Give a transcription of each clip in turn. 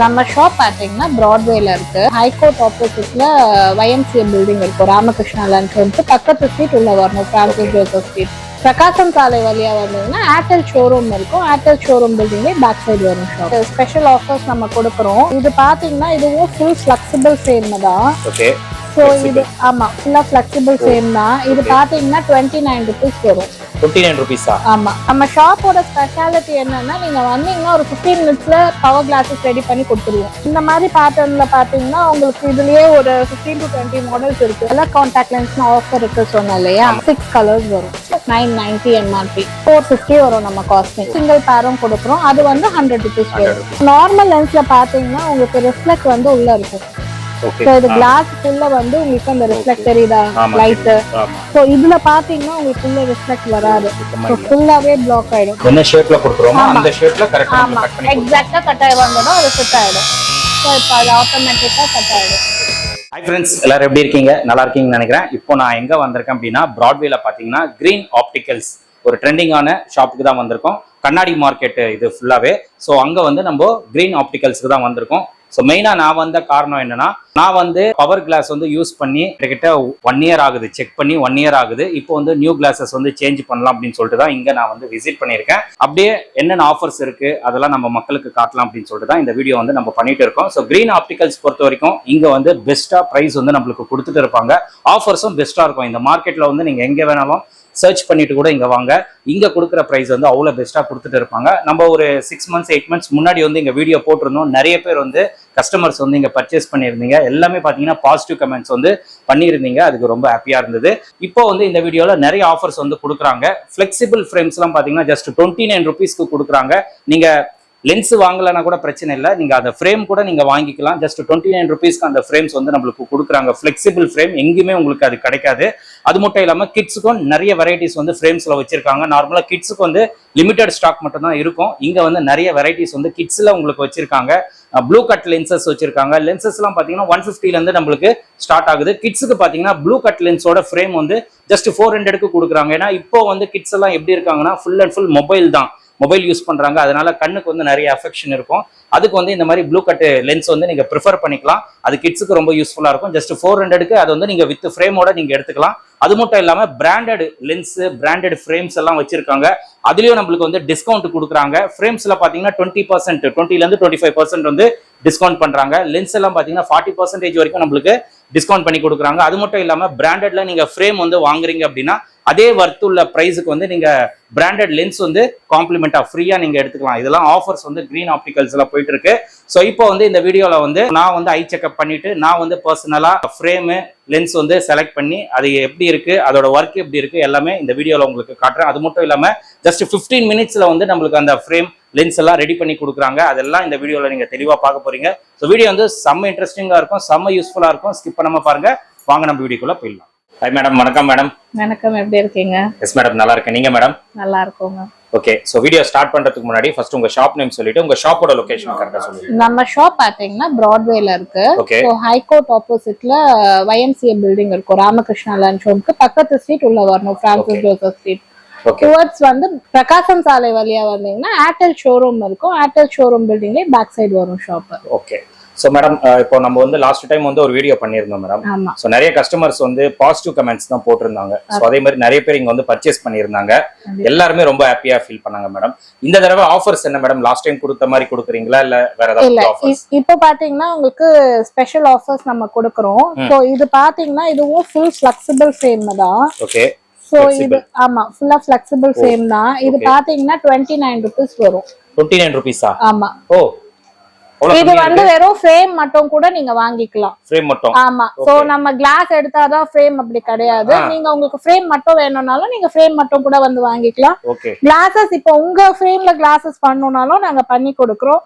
நம்ம ஷாப் பார்த்தீங்கன்னா பிராட்வேல இருக்கு. ஹைகோர்ட் ஆப்போசிட்ல YMCA பில்டிங் இருக்கும் ராமகிருஷ்ணா லஞ்ச் வந்து பக்கத்து ஸ்ட்ரீட் உள்ள வரணும் பிரான்சிஸ் ஜோசப் ஸ்ட்ரீட் பிரகாசம் சாலை வழியா வந்தீங்கன்னா ஏர்டெல் ஷோரூம் இருக்கும். ஏர்டெல் ஷோரூம் பில்டிங்லேயே பேக் சைடு வரும் ஷாப் ஸ்பெஷல் ஆஃபர்ஸ் நம்ம கொடுக்குறோம். இது பாத்தீங்கன்னா இதுவும் ஃபுல் ஃபிளெக்சிபிள் ஃப்ரேம் தான். ஸோ இது ஆமா ஃபுல்லா ஃபிளெக்சிபிள் ஃப்ரேம் தான். இது பாத்தீங்கன்னா டுவெண்ட்டி நைன் ருபீஸ் வரும். டுவெண்ட்டி நைன் ருபீஸா ஆமா. நம்ம ஷாப்போட ஸ்பெஷாலிட்டி என்னன்னா நீங்க வந்தீங்கன்னா ஒரு 15 மினிட்ஸ்ல பவர் கிளாஸஸ் ரெடி பண்ணி கொடுத்துருவோம். இந்த மாதிரி பேட்டர்ன்ல பாத்தீங்கன்னா உங்களுக்கு இதுலயே ஒரு 15 டு டுவெண்ட்டி மாடல்ஸ் இருக்கு. எல்லாம் கான்டாக்ட் லென்ஸ் ஆஃபர் இருக்கு சொன்னேன் இல்லையா? சிக்ஸ் கலர்ஸ் வரும். Nine ninety MRP four fifty வரும் நம்ம காஸ்டிங் சிங்கிள் பேரும் கொடுக்குறோம். அது வந்து ஹண்ட்ரட் ருபீஸ் வரும். நார்மல் லென்ஸ்ல பாத்தீங்கன்னா உங்களுக்கு ரிஃப்ளெக்ட் வந்து உள்ள இருக்கும். ஸோ இது கிளாஸ் ஃபுல்ல வந்து உங்களுக்கு அந்த ரிஃப்ளெக்ட் தெரியுதா லைட் ஸோ இதுல பாத்தீங்கன்னா உங்களுக்கு உள்ள ரிஃப்ளெக்ட் வராது. ஸோ. ஃபுல்லாவே பிளாக் ஆயிடும். என்ன ஷேப்ல ஆமா. அந்த ஷேப்ல கரெக்டா ஆமா. கட் பண்ணி எக்ஸாக்டா கட் வந்துடும் அது ஃபிட் ஆயிடும். ஸோ இப்போ அது ஆட்டோமேட்டிக்கா கட் ஆயிடும். ஹாய் ஃப்ரெண்ட்ஸ் எல்லாரும் எப்படி இருக்கீங்க? நல்லா இருக்கீங்கன்னு நினைக்கிறேன். இப்போ நான் எங்க வந்திருக்கேன் அப்படின்னா பிராட்வேல பாத்தீங்கன்னா கிரீன் ஆப்டிகல்ஸ் ஒரு ட்ரெண்டிங்கான ஷாப்புக்கு தான் வந்திருக்கோம். கண்ணாடி மார்க்கெட் இது ஃபுல்லாவே ஸோ அங்க வந்து நம்ம கிரீன் ஆப்டிகல்ஸ்க்கு தான் வந்திருக்கோம். ஸோ மெயினாக நான் வந்த காரணம் என்னன்னா நான் வந்து பவர் கிளாஸ் வந்து யூஸ் பண்ணி கிட்டத்தட்ட ஒன் இயர் ஆகுது. செக் பண்ணி ஒன் இயர் ஆகுது. இப்போ வந்து நியூ கிளாஸஸ் வந்து சேஞ்ச் பண்ணலாம் அப்படின்னு சொல்லிட்டு தான் இங்கே நான் வந்து விசிட் பண்ணியிருக்கேன். அப்படியே என்னென்ன ஆஃபர்ஸ் இருக்கு அதெல்லாம் நம்ம மக்களுக்கு காட்டலாம் அப்படின்னு சொல்லிட்டு தான் இந்த வீடியோ வந்து நம்ம பண்ணிட்டு இருக்கோம். ஸோ கிரீன் ஆப்டிகல்ஸ் பொறுத்த வரைக்கும் இங்கே வந்து பெஸ்ட்டாக ப்ரைஸ் வந்து நம்மளுக்கு கொடுத்துட்டு இருப்பாங்க. ஆஃபர்ஸும் பெஸ்ட்டாக இருக்கும். இந்த மார்க்கெட்டில் வந்து நீங்கள் எங்கே வேணாலும் சர்ச் பண்ணிட்டு கூட இங்க வாங்க. இங்க கொடுக்குற பிரைஸ் வந்து அவ்வளோ பெஸ்ட்டாக கொடுத்துட்டு இருப்பாங்க. நம்ம ஒரு சிக்ஸ் மந்த்ஸ் எயிட் மந்த்ஸ் முன்னாடி வந்து இங்க வீடியோ போட்டிருந்தோம். நிறைய பேர் வந்து கஸ்டமர்ஸ் வந்து இங்க பர்ச்சேஸ் பண்ணியிருந்தீங்க. எல்லாமே பார்த்தீங்கன்னா பாசிட்டிவ் கமெண்ட்ஸ் வந்து பண்ணியிருந்தீங்க. அதுக்கு ரொம்ப ஹாப்பியா இருந்தது. இப்போ வந்து இந்த வீடியோல நிறைய ஆஃபர்ஸ் வந்து கொடுக்குறாங்க. ஃபிளெக்சிபிள் ஃப்ரேம்ஸ்லாம் பார்த்தீங்கன்னா ஜஸ்ட் டுவெண்ட்டி நைன் ருபீஸ்க்கு கொடுக்குறாங்க. நீங்க லென்ஸ் வாங்கலைன்னா கூட பிரச்சனை இல்லை. நீங்க அந்த ஃப்ரேம் கூட நீங்க வாங்கிக்கலாம். ஜஸ்ட் டுவெண்ட்டி நைன் ருபீஸ்க்கு அந்த ஃப்ரேம்ஸ் வந்து நம்மளுக்கு கொடுக்குறாங்க. ஃபிளெக்சிபிள் ஃப்ரேம் எங்கேயுமே உங்களுக்கு அது கிடைக்காது. அது மட்டும் இல்லாமல் கிட்ஸுக்கும் நிறைய வெரைட்டிஸ் வந்து ஃப்ரேம்ஸ்ல வச்சிருக்காங்க. நார்மலாக கிட்ஸுக்கு வந்து லிமிடெட் ஸ்டாக் மட்டும் தான் இருக்கும். இங்க வந்து நிறைய வெரைட்டிஸ் வந்து கிட்ஸ்ல உங்களுக்கு வச்சிருக்காங்க. ப்ளூ கட் லென்சஸ் வச்சிருக்காங்க. லென்சஸ்லாம் பாத்தீங்கன்னா ஒன் ஃபிஃப்டிலேருந்து இருந்து நம்மளுக்கு ஸ்டார்ட் ஆகுது. கிட்ஸுக்கு பாத்தீங்கன்னா ப்ளூ கட் லென்ஸோட ஃப்ரேம் வந்து ஜஸ்ட் ஃபோர் ஹண்ட்ரடுக்கு கொடுக்குறாங்க. ஏன்னா இப்போ வந்து கிட்ஸ் எல்லாம் எப்படி இருக்காங்கன்னா ஃபுல் அண்ட் ஃபுல் மொபைல் தான். மொபைல் யூஸ் பண்றாங்க. அதனால கண்ணுக்கு வந்து நிறைய அஃபெக்ஷன் இருக்கும். அதுக்கு வந்து இந்த மாதிரி ப்ளூ கட் லென்ஸ் வந்து நீங்க ப்ரிஃபர் பண்ணிக்கலாம். அது கிட்ஸுக்கு ரொம்ப யூஸ்ஃபுல்லா இருக்கும். ஜஸ்ட் ஃபோர் ஹண்ட்ரடுக்கு அது வந்து நீங்க வித் ஃப்ரேமோட நீங்க எடுத்துக்கலாம். அது மட்டும் இல்லாம பிராண்டட் லென்ஸ் பிராண்டட் ஃப்ரேம்ஸ் எல்லாம் வச்சிருக்காங்க. அதுலயும் நம்மளுக்கு வந்து டிஸ்கவுண்ட் கொடுக்குறாங்க. ஃப்ரேம்ஸ்ல பாத்தீங்கன்னா டுவெண்ட்டி பர்சன்ட் டுவெண்ட்டில இருந்து டுவெண்ட்டி ஃபைவ் பர்சன்ட் வந்து டிஸ்கவுண்ட் பண்றாங்க. லென்ஸ் எல்லாம் பாத்தீங்கன்னா ஃபார்ட்டி பர்சன்டேஜ் வரைக்கும் நம்மளுக்கு டிஸ்கவுண்ட் பண்ணி கொடுக்குறாங்க. அது மட்டும் இல்லாமல் பிராண்டட்ல நீங்க ஃப்ரேம் வந்து வாங்குறீங்க அப்படின்னா அதே வர்த்துள்ள ப்ரைஸுக்கு வந்து நீங்க பிராண்டட் லென்ஸ் வந்து காம்ப்ளிமெண்டா ஃப்ரீயா நீங்க எடுத்துக்கலாம். இதெல்லாம் ஆஃபர்ஸ் வந்து கிரீன் ஆப்டிகல்ஸ் போயிட்டு இருக்கு. ஸோ இப்போ வந்து இந்த வீடியோல வந்து நான் வந்து ஐ செக்அப் பண்ணிட்டு நான் வந்து பர்சனலா ஃப்ரேமு லென்ஸ் வந்து செலக்ட் பண்ணி அது எப்படி இருக்கு அதோட ஒர்க் எப்படி இருக்கு எல்லாமே இந்த வீடியோல உங்களுக்கு காட்டுறேன். அது மட்டும் இல்லாமல் ஜஸ்ட் 15 மினிட்ஸ்ல வந்து நம்மளுக்கு அந்த ஃப்ரேம் லென்ஸ் எல்லாம் ரெடி பண்ணி கொடுக்குறாங்க. அதெல்லாம் இந்த வீடியோல நீங்க தெளிவா பார்க்க போறீங்க. ஸோ வீடியோ வந்து செம்ம இன்ட்ரெஸ்டிங்கா இருக்கும் செம்ம யூஸ்ஃபுல்லா இருக்கும். ஸ்கிப் பண்ணாம பாருங்க. வாங்க நம்ம வீடியோக்குள்ள போயிடலாம். ஹாய் மேடம் வணக்கம் மேடம் வணக்கம் எப்படி இருக்கீங்க? எஸ் மேடம் நல்லா இருக்கேன். நீங்க மேடம் நல்லா இருக்கோங்க. ஓகே ஸோ வீடியோ ஸ்டார்ட் பண்றதுக்கு முன்னாடி ஃபர்ஸ்ட் உங்க ஷாப் நேம் சொல்லிட்டு உங்க ஷாப்போட லொகேஷன் கரெக்டா சொல்லுங்க. நம்ம ஷாப் பாத்தீங்கன்னா பிராட்வேல இருக்கு. ஸோ ஹைகோர்ட் ஆப்போசிட்ல YMCA பில்டிங் இருக்கும். ராமகிருஷ்ணா லஞ்ச் ஹோம்க்கு பக்கத்து ஸ்ட்ரீட் உள்ள வரணும். பிரான்சிஸ் ஜோசப் ஸ்ட்ரீட் டுவர்ட்ஸ் வந்து பிரகாசம் சாலை வழியா வந்தீங்கன்னா ஏர்டெல் ஷோரூம் இருக்கும். ஏர்டெல் ஷோரூம் பில்டிங்லேயே பேக் சைடு வரும் ஷாப் ஓகே ஸோ மேடம் இப்போ நம்ம வந்து லாஸ்ட் டைம் வந்து ஒரு வீடியோ பண்ணியிருந்தோம் மேடம் ஸோ நிறைய கஸ்டமர்ஸ் வந்து பாசிட்டிவ் கமெண்ட்ஸ் தான் போட்டிருந்தாங்க. ஸோ அதே மாதிரி நிறைய பேர் இங்க வந்து பர்ச்சேஸ் பண்ணியிருந்தாங்க. எல்லாருமே ரொம்ப ஹாப்பியா ஃபீல் பண்ணாங்க மேடம் இந்த தடவை ஆஃபர்ஸ் என்ன மேடம் லாஸ்ட் டைம் கொடுத்த மாதிரி கொடுக்குறீங்களா? இல்ல வேற ஏதாவது இப்போ பாத்தீங்கன்னா உங்களுக்கு ஸ்பெஷல் ஆஃபர்ஸ் நம்ம கொடுக்குறோம். ஸோ இது பாத்தீங்கன்னா இதுவும் ஃபுல் ஃபிளெக்சிபிள் ஃப்ரேம் தான். ஓகே ஸோ இது. ஆமா ஃபுல்லா ஃபிளெக்சிபிள் ஃப்ரேம் தான் இது. பாத்தீங்கன்னா டுவெண்ட்டி நைன் ருபீஸ் வரும் டுவெண்ட்டி நைன் ருபீஸா ஆமா ஓ அவ்வளோ இது வந்து வெறும் ஃப்ரேம் மட்டும் கூட நீங்க வாங்கிக்கலாம். ஃப்ரேம் மட்டும். ஆமா. சோ. நம்ம கிளாஸ் எடுத்தாதான் ஃப்ரேம் அப்படி கிடையாது. நீங்க உங்களுக்கு ஃப்ரேம் மட்டும் வேணும்னாலும் நீங்க ஃப்ரேம் மட்டும் கூட வந்து வாங்கிக்கலாம். கிளாஸஸ் இப்போ உங்க ஃப்ரேம்ல கிளாஸஸ் பண்ணணும்னாலும் நாங்க பண்ணி கொடுக்குறோம்.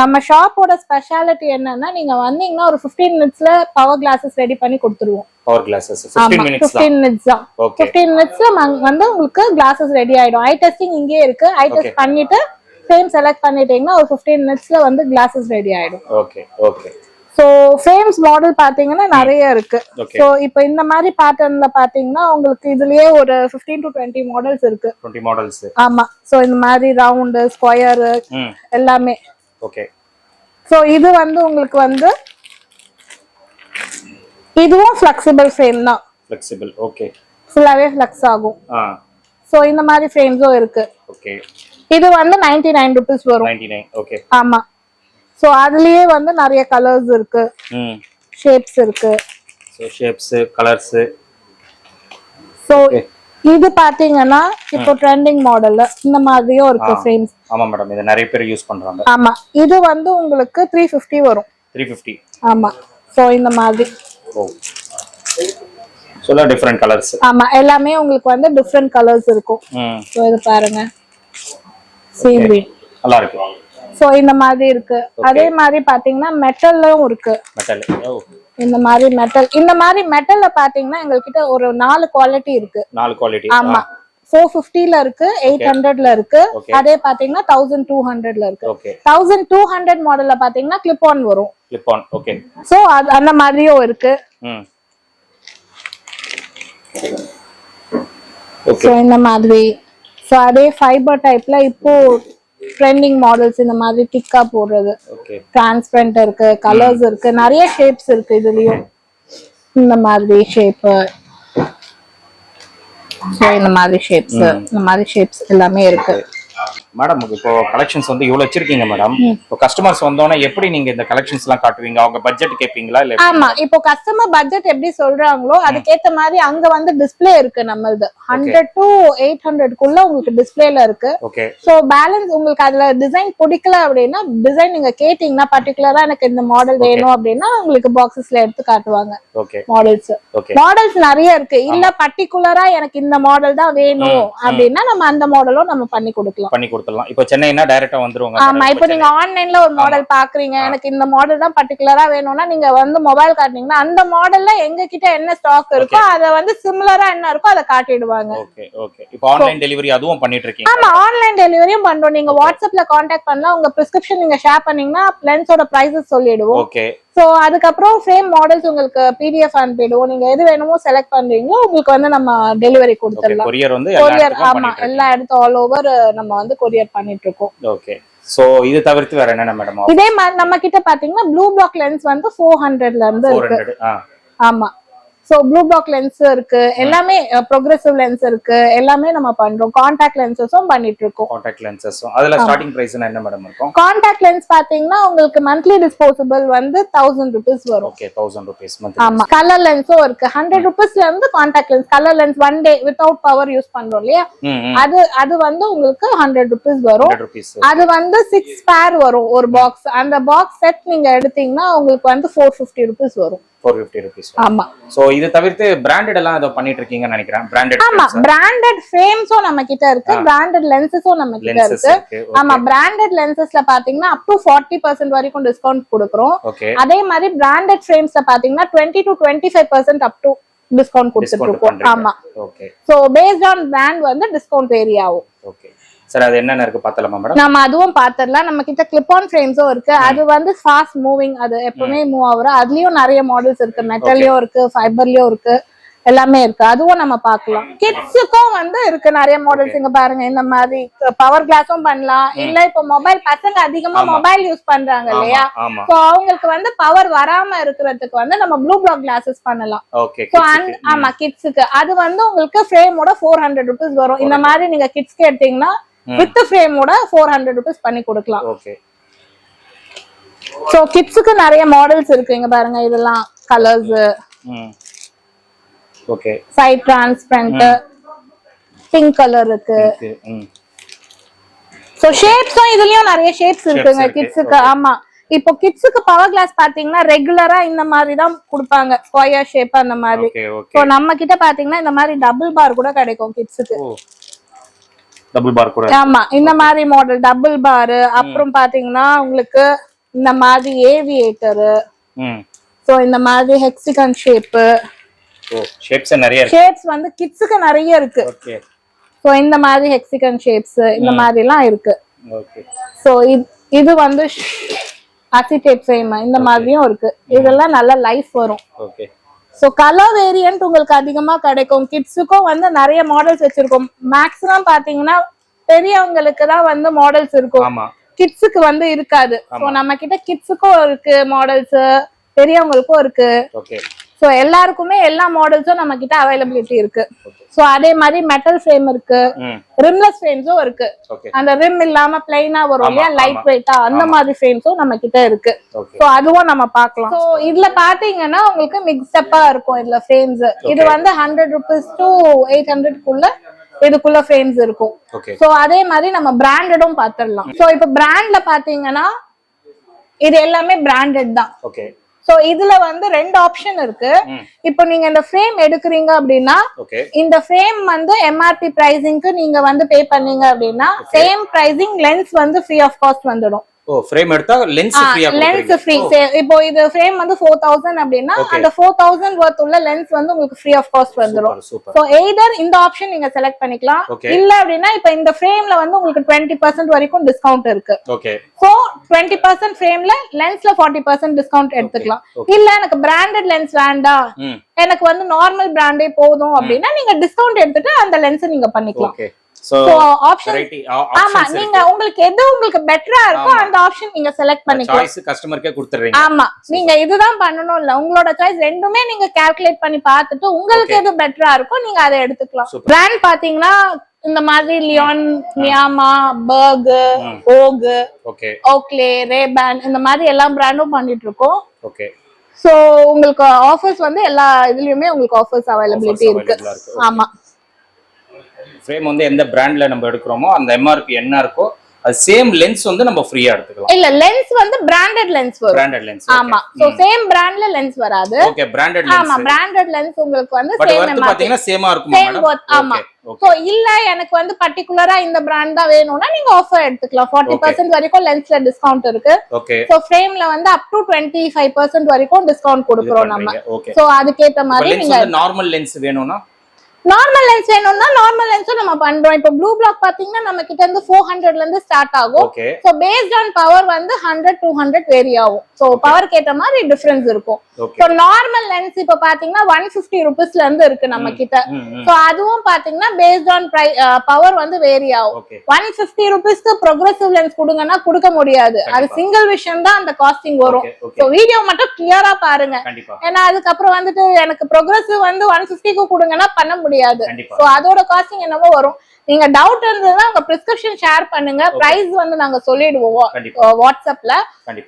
நம்ம ஷாப்போட ஸ்பெஷாலிட்டி என்னன்னா நீங்க வந்தீங்கன்னா ஒரு 15 மினிட்ஸ்ல பவர் கிளாஸஸ் ரெடி பண்ணி கொடுத்துருவோம். பவர் கிளாஸஸ் மினிட்ஸ் தான் 15 மினிட்ஸ் தான். ஓகே 15 மினிட்ஸ்ல வந்து உங்களுக்கு கிளாஸஸ் ரெடி ஆயிடும். ஐ டெஸ்டிங் இங்கேயே இருக்கு. ஐ. டெஸ்ட் பண்ணிட்டு ஃப்ரேம் செலக்ட் பண்ணிட்டீங்கன்னா ஒரு 15 மினிட்ஸ்ல வந்து கிளாஸஸ் ரெடி ஆயிடும். Okay okay so frames model பாத்தீங்கன்னா நிறைய இருக்கு. ஸோ இப்போ இந்த மாதிரி பேட்டர்ன்ல பாத்தீங்கன்னா உங்களுக்கு இதுலயே ஒரு 15 டு டுவெண்ட்டி மாடல்ஸ் இருக்கு. டுவெண்ட்டி மாடல்ஸ் ஆமா. ஸோ இந்த மாதிரி ரவுண்டு ஸ்கொயர் ம் எல்லாமே. ஓகே ஸோ இது வந்து உங்களுக்கு வந்து இதுவும் ஃப்ளெக்சிபிள் ஃப்ரேம் தான். ஃப்ளெக்சிபிள் ஓகே ஃபுல்லாவே ஃப்ளெக்ஸ் ஆகும். ஸோ இந்த மாதிரி ஃப்ரேம்ஸும் இருக்கு. ஓகே இது வந்து நைன்டி நைன் ருபீஸ் வரும். நைன்டி நைன் ஓகே ஆமா. ஸோ அதுலயே வந்து நிறைய கலர்ஸ் இருக்கு. ம். ஷேப்ஸ் இருக்கு. So shapes colours so. இது பாத்தீங்கன்னா இப்போ ட்ரெண்டிங் மாடல்ல இந்த மாதிரியும் இருக்கு. ஃப்ரேம்ஸ் ஆமாம் மேடம் இதை நிறைய பேர் யூஸ் பண்ணுறாங்க ஆமா. இது வந்து உங்களுக்கு த்ரீ ஃபிஃப்டி வரும். த்ரீ ஃபிஃப்டி ஆமா. ஸோ இந்த மாதிரி. ஓ. சொல்ல டிஃப்ரெண்ட் கலர்ஸ் ஆமா. எல்லாமே உங்களுக்கு வந்து டிஃப்ரெண்ட் கலர்ஸ் இருக்கும். ஸோ இது பாருங்க. சீம் நல்லா இருக்கு ஸோ இந்த மாதிரி இருக்கு. அதே மாதிரி பாத்தீங்கன்னா மெட்டல்லும் இருக்கு. மெட்டல் ஓ இந்த மாதிரி மெட்டல் இந்த மாதிரி மெட்டல்ல பாத்தீங்கன்னா எங்ககிட்ட ஒரு நாலு குவாலிட்டி இருக்கு. நாலு குவாலிட்டி ஆமா. ஃபோர் ஃபிஃப்டில இருக்கு எயிட் ஹண்ட்ரட்ல இருக்கு. அதே பாத்தீங்கன்னா தௌசண்ட் டூ ஹண்ட்ரட்ல இருக்கு. தௌசண்ட் டூ ஹண்ட்ரட் மாடல்ல பாத்தீங்கன்னா கிளிப் ஆன் வரும். கிளிப் ஆன் ஓகே சோ அது அந்த மாதிரியும் இருக்கு. சோ இந்த மாதிரி. சோ அதே ஃபைபர் டைப்ல இப்போ ட்ரெண்டிங் மாடல்ஸ் இந்த மாதிரி டிக்கா போடுறது. டிரான்ஸ்பரண்ட் இருக்கு கலர்ஸ் இருக்கு நிறைய ஷேப்ஸ் இருக்கு இதுலயும். இந்த மாதிரி ஷேப் சோ இந்த மாதிரி ஷேப்ஸ் இந்த மாதிரி ஷேப்ஸ் எல்லாமே இருக்கு. மேடம் இப்போ கலெக்ஷன்ஸ் வந்து இவ்வளவு வச்சிருக்கீங்க மேடம் இப்போ கஸ்டமர்ஸ் வந்தோன்னே எப்படி நீங்க இந்த கலெக்ஷன்ஸ் எல்லாம் காட்டுவீங்க? அவங்க பட்ஜெட் கேட்பீங்களா இல்ல ஆமா இப்போ கஸ்டமர் பட்ஜெட் எப்படி சொல்றாங்களோ அதுக்கேத்த மாதிரி அங்க வந்து டிஸ்ப்ளே இருக்கு நம்மளது. ஹண்ட்ரட் டு எயிட் ஹண்ட்ரட்குள்ள உங்களுக்கு டிஸ்ப்ளேல இருக்கு. ஓகே சோ பேலன்ஸ் உங்களுக்கு அதுல டிசைன் பிடிக்கல அப்படின்னா டிசைன் நீங்க கேட்டீங்கன்னா பர்டிகுலரா எனக்கு இந்த மாடல் வேணும் அப்படின்னா உங்களுக்கு பாக்ஸஸ்ல எடுத்து காட்டுவாங்க. ஓகே மாடல்ஸ் மாடல்ஸ் நிறைய இருக்கு. இல்ல பர்டிகுலரா எனக்கு இந்த மாடல் தான் வேணும் அப்படின்னா நம்ம அந்த மாடலும் நம்ம பண்ணி கொடுக்கலாம். பண்ணி கொடுத்துடலாம். இப்போ சென்னைனா டைரக்டா வந்துருவாங்க ஆமா. இப்போ நீங்க ஆன்லைன்ல ஒரு மாடல் பாக்குறீங்க எனக்கு இந்த மாடல் தான் பர்டிகுலரா வேணும்னா நீங்க வந்து மொபைல் காட்டுனீங்கன்னா அந்த மாடல்ல எங்க கிட்ட என்ன ஸ்டாக் இருக்கோ அத வந்து சிமிலரா என்ன இருக்கோ அதை காட்டிடுவாங்க. ஓகே ஓகே இப்போ ஆன்லைன் டெலிவரி அதுவும் பண்ணிட்டு இருக்கீங்க ஆமா ஆன்லைன் டெலிவரியும் பண்றோம். நீங்க வாட்ஸ்அப்ல காண்டாக்ட் பண்ணலாம். உங்க பிரிஸ்கிரிப்ஷன் நீங்க ஷேர் பண்ணீங்கன்னா லென்ஸோட பிரைசஸ் சொல்லிடுவோம். ஓகே சோ அதுக்கப்புறம் சேம் மாடல்ஸ் உங்களுக்கு பிடிஎஃப் அனுப்பிடுவோம். நீங்க எது வேணுமோ செலக்ட் பண்றீங்களோ உங்களுக்கு வந்து நம்ம டெலிவரி கொடுத்துடலாம். கொரியர் வந்து கொரியர் ஆமா எல்லா இடத்து ஆல் ஓவர் நம்ம வந்து கொரியர் பண்ணிட்டு இருக்கோம் ஓகே சோ இது தவிர்த்து வேற என்னென்ன மேடம் இதே மாதிரி நம்ம கிட்ட பாத்தீங்கன்னா ப்ளூ பிளாக் லென்ஸ் வந்து ஃபோர் ஹண்ட்ரட்ல இருந்து இருக்கு. ஆமா. சோ ப்ளூ பிளாக் லென்ஸ் இருக்கு. எல்லாமே ப்ரோக்ரசிவ் லென்ஸ் இருக்கு. எல்லாமே நம்ம பண்றோம். கான்டாக்ட் லென்சஸும் பண்ணிட்டு இருக்கோம் காண்டாக்ட் லென்சஸும் அதுல ஸ்டார்டிங் பிரைஸ் என்ன மேடம் இருக்கும்? கான்டாக்ட் லென்ஸ் பாத்தீங்கன்னா உங்களுக்கு மந்த்லி டிஸ்போசபிள் வந்து தௌசண்ட் ருபீஸ் வரும். ஓகே தௌசண்ட் ருபீஸ் ஆமா. கலர் லென்ஸும் இருக்கு. ஹண்ட்ரட் ருபீஸ்ல இருந்து contact lens colour lens one day without power use பண்றோம் இல்லையா? அது அது வந்து உங்களுக்கு ஹண்ட்ரட் ருபீஸ் வரும். அது வந்து சிக்ஸ் பேர் வரும் ஒரு பாக்ஸ் அந்த பாக்ஸ் செட் நீங்க எடுத்தீங்கன்னா உங்களுக்கு வந்து ஃபோர் ஃபிஃப்டி ருபீஸ் வரும். ஃபோர் ஃபிஃப்டி ருபீஸ் ஆமா. சோ இது தவிர்த்து பிராண்டட் எல்லாம் ஏதோ பண்ணிட்டு இருக்கீங்கன்னு நினைக்கிறேன். பிராண்டட் ஆமா பிராண்டட் ஃப்ரேம்ஸும் நம்ம கிட்ட இருக்கு பிராண்டட் லென்சஸும் நம்ம கிட்ட இருக்கு. ஆமா பிராண்டட் லென்சஸ்ல பாத்தீங்கன்னா அப் டு ஃபார்ட்டி பர்சன்ட் வரைக்கும் டிஸ்கவுண்ட் கொடுக்குறோம். அதே மாதிரி பிராண்டட் ஃப்ரேம்ஸ்ல பாத்தீங்கன்னா twenty to twenty five percent up to discount கொடுத்துட்டு இருக்கோம். ஆமா. Okay so based on brand வந்து டிஸ்கவுண்ட் வேரி ஆகும். ஓகே சார் அது என்னென்ன இருக்கு பார்த்தலாமா மேடம் நம்ம அதுவும் பாத்திரலாம் நம்ம கிட்ட கிளிப் ஆன் ஃப்ரேம்ஸும் இருக்கு. அது வந்து ஃபாஸ்ட் மூவிங் அது எப்பவுமே மூவ் ஆகுற அதுலயும் நிறைய மாடல்ஸ் இருக்கு. மெட்டல்லயும் இருக்கு ஃபைபர்லயும் இருக்கு. எல்லாமே இருக்கு. அதுவும் நம்ம பார்க்கலாம். கிட்ஸுக்கும் வந்து இருக்கு நிறைய மாடல்ஸ் இங்க பாருங்க இந்த மாதிரி பவர் கிளாஸும் பண்ணலாம். இல்ல இப்ப மொபைல் பசங்க அதிகமா மொபைல் யூஸ் பண்றாங்க இல்லையா? சோ அவங்களுக்கு வந்து பவர் வராம இருக்கிறதுக்கு வந்து நம்ம ப்ளூ பிளாக் கிளாஸஸ் பண்ணலாம். ஆமா கிட்ஸுக்கு அது வந்து உங்களுக்கு ஃப்ரேமோட ஃபோர் ஹண்ட்ரட் ருபீஸ் வரும். இந்த மாதிரி நீங்க கிட்ஸ்க்கு எடுத்தீங்கன்னா வித் ஃப்ரேமோட ஃபோர் ஹண்ட்ரட் ருபீஸ் பண்ணி கொடுக்கலாம். ஓகே சோ கிட்ஸுக்கு நிறைய மாடல்ஸ் இருக்கு. இங்க பாருங்க இதெல்லாம் colours okay side transparent pink colour இருக்கு. சோ ஷேப்ஸும் இதுலயும் நிறைய ஷேப்ஸ் இருக்குங்க. இருக்கு. கிட்ஸுக்கு ஆமா. இப்போ கிட்ஸுக்கு பவர் கிளாஸ் பாத்தீங்கன்னா ரெகுலரா இந்த மாதிரி தான் கொடுப்பாங்க. ஸ்கொயர் ஷேப் அந்த மாதிரி. சோ நம்ம கிட்ட பாத்தீங்கன்னா இந்த மாதிரி டபுள் பார் கூட கிடைக்கும் கிட்ஸுக்கு டபுள் பார் கூட ஆமா இந்த மாதிரி மாடல் டபுள் பார் அப்புறம் பாத்தீங்கன்னா உங்களுக்கு இந்த மாதிரி ஏவியேட்டர் சோ இந்த மாதிரி ஹெக்ஸிகன் ஷேப் ஷேப்ஸ் நிறைய இருக்கு. ஷேப்ஸ் வந்து கிட்ஸுக்கு நிறைய இருக்கு. ஓகே சோ இந்த மாதிரி ஹெக்ஸிகன் ஷேப்ஸ் இந்த மாதிரி எல்லாம் இருக்கு. ஓகே சோ இது வந்து அசிடேட் ஃப்ரேம் இந்த மாதிரியும் இருக்கு. இதெல்லாம் நல்ல லைஃப் வரும். ஓகே சோ கலர் வேரியன்ட் உங்களுக்கு அதிகமா கிடைக்கும். கிட்ஸுக்கும் வந்து நிறைய மாடல்ஸ் வச்சிருக்கோம். மேக்ஸிமம் பாத்தீங்கன்னா பெரியவங்களுக்கு தான் வந்து மாடல்ஸ் இருக்கும். கிட்ஸுக்கு வந்து இருக்காது. ஸோ. நம்ம கிட்ட கிட்ஸுக்கும் இருக்கு மாடல்ஸ் பெரியவங்களுக்கும் இருக்கு. ஸோ எல்லாருக்குமே எல்லா மாடல்ஸும் நம்ம கிட்ட அவைலபிலிட்டி இருக்கு. ஸோ அதே மாதிரி மெட்டல் ஃப்ரேம் இருக்கு. ரிம்லெஸ் ஃப்ரேம்ஸும் இருக்கு. ஓகே அந்த ரிம் இல்லாம பிளைனா வரும் இல்லையா? லைட். வெயிட்டா அந்த மாதிரி ஃப்ரேம்ஸும் நம்ம கிட்ட இருக்கு. சோ அதுவும் நம்ம பார்க்கலாம். சோ இதுல பாத்தீங்கன்னா உங்களுக்கு மிக்ஸ்டப்பா இருக்கும் இதுல ஃப்ரேம்ஸ் இது வந்து ஹண்ட்ரட் ருபீஸ் டு எயிட் ஹண்ட்ரட்குள்ள இதுக்குள்ள ஃப்ரேம்ஸ் இருக்கும். சோ அதே மாதிரி நம்ம பிராண்டடும் பாத்துடலாம் சோ இப்ப பிராண்ட்ல பாத்தீங்கன்னா இது எல்லாமே பிராண்டட் தான். ஓகே சோ இதுல வந்து ரெண்டு ஆப்ஷன் இருக்கு. இப்போ நீங்க இந்த ஃப்ரேம் எடுக்குறீங்க அப்படின்னா இந்த ஃப்ரேம் வந்து எம்ஆர்பி பிரைசிங்க்கு நீங்க வந்து பே பண்ணீங்க அப்படின்னா சேம் பிரைசிங் லென்ஸ் வந்து ஃப்ரீ ஆஃப் காஸ்ட் வந்துடும். ஓ ஃப்ரேம் எடுத்தா லென்ஸ் ஃப்ரீயா லென்ஸ் ஃப்ரீ இப்போ இது ஃப்ரேம் வந்து ஃபோர் தௌசண்ட் அப்படின்னா Okay. அந்த ஃபோர் தௌசண்ட் ஒர்த் உள்ள லென்ஸ் வந்து உங்களுக்கு free of cost super so either இந்த ஆப்ஷன் நீங்க செலக்ட் பண்ணிக்கலாம். இல்ல அப்படின்னா இப்போ இந்த ஃப்ரேம்ல வந்து உங்களுக்கு டுவெண்ட்டி பர்சன்ட் வரைக்கும் டிஸ்கவுண்ட் இருக்கு. ஓகே டுவெண்ட்டி பர்சன்ட் ஃப்ரேம்ல லென்ஸ்ல ஃபார்ட்டி பர்சன்ட் டிஸ்கவுண்ட் எடுத்துக்கலாம். இல்ல எனக்கு பிராண்டட் லென்ஸ் வேண்டாம் எனக்கு வந்து நார்மல் பிராண்டே போதும் அப்படின்னா நீங்க டிஸ்கவுண்ட் எடுத்துட்டு அந்த லென்ஸ் நீங்க பண்ணிக்கலாம். ஆமா நீங்க உங்களுக்கு எது உங்களுக்கு பெட்டரா இருக்கோ அந்த ஆப்ஷன் நீங்க செலக்ட் பண்ணிக்கலாம். சாய்ஸ் கஸ்டமருக்கே கொடுத்துறீங்க ஆமா நீங்க இதுதான் பண்ணணும் இல்ல. உங்களோட சாய்ஸ் ரெண்டுமே நீங்க கால்குலேட் பண்ணி பார்த்துட்டு உங்களுக்கு எது பெட்டரா இருக்கோ நீங்க அதை எடுத்துக்கலாம். பிராண்ட் பாத்தீங்கன்னா இந்த மாதிரி லியான் மியாமா பர்க். ஓக் ஓகே ஓக்லே ரேபேன் இந்த மாதிரி எல்லா பிராண்டும் பண்ணிட்டு இருக்கோம். ஓகே சோ உங்களுக்கு ஆஃபர்ஸ் வந்து எல்லா இதுலயுமே உங்களுக்கு ஆஃபர்ஸ் அவைலபிலிட்டி இருக்கு. ஆமா. ஃப்ரேம் வந்து எந்த பிராண்ட்ல நம்ம எடுக்கிறோமோ அந்த எம்ஆர்பி என்ன இருக்கோ அது சேம் லென்ஸ் வந்து நம்ம ஃப்ரீயா எடுத்துக்கலாம். இல்ல லென்ஸ் வந்து பிராண்டட் லென்ஸ் வரும். பிராண்டட் லென்ஸ் ஆமா. சோ சேம் பிராண்ட்ல லென்ஸ் வராது. ஓகே பிராண்டட் ஆமா லென்ஸ் பிராண்டட் லென்ஸ் உங்களுக்கு வந்து சேம் வர்த் பாத்தீங்கன்னா சேமா இருக்குமா சேம் ஆமா. சோ இல்ல எனக்கு வந்து பர்டிகுலரா இந்த பிராண்ட் தான் வேணும்னா நீங்க ஆஃபர் எடுத்துக்கலாம். ஃபார்ட்டி பர்சன்ட் வரைக்கும் லென்ஸ்ல டிஸ்கவுண்ட் இருக்கு. ஓகே சோ ஃப்ரேம்ல வந்து up to twenty five percent வரைக்கும் டிஸ்கவுண்ட் கொடுக்குறோம் நம்ம. சோ அதுக்கேத்த மாதிரி நீங்க நார்மல் லென்ஸ் வேணும்னா நார்மல் லென்ஸ் வேணும்னா நார்மல் லென்ஸும் நம்ம பண்றோம். இப்போ ப்ளூ பிளாக் பாத்தீங்கன்னா நம்ம கிட்ட இருந்து ஃபோர் ஹண்ட்ரட்ல இருந்து ஸ்டார்ட் ஆகும். ஸோ பேஸ்ட் ஆன் பவர் வந்து ஹண்ட்ரட் டூ ஹண்ட்ரட் வேரி ஆகும். ஸோ பவருக்கு ஏத்த மாதிரி டிஃபரன்ஸ் இருக்கும். ஸோ நார்மல் லென்ஸ் இப்போ பாத்தீங்கன்னா ஒன் ஃபிஃப்டி ருபீஸ்ல இருந்து இருக்கு நம்ம கிட்ட ஸோ அதுவும் பாத்தீங்கன்னா பேஸ்ட் ஆன் பவர் வந்து வேரி ஆகும். ஒன் ஃபிஃப்டி ருபீஸ்க்கு ப்ரோக்ரஸிவ் லென்ஸ் கொடுங்கன்னா கொடுக்க முடியாது. அது. சிங்கிள் விஷயம் தான் அந்த காஸ்டிங் வரும். ஸோ வீடியோ மட்டும் கிளியரா பாருங்க. ஏன்னா அதுக்கப்புறம் வந்துட்டு எனக்கு ப்ரோக்ரஸிவ் வந்து ஒன் ஃபிஃப்டிக்கு கொடுங்கன்னா பண்ண முடியாது. ஸோ அதோட காஸ்டிங் என்னவோ வரும். நீங்க டவுட் இருந்ததுன்னா உங்க பிரிஸ்கிரிப்ஷன் ஷேர் பண்ணுங்க. பிரைஸ் வந்து நாங்க சொல்லிடுவோம். வாட்ஸ்அப்ல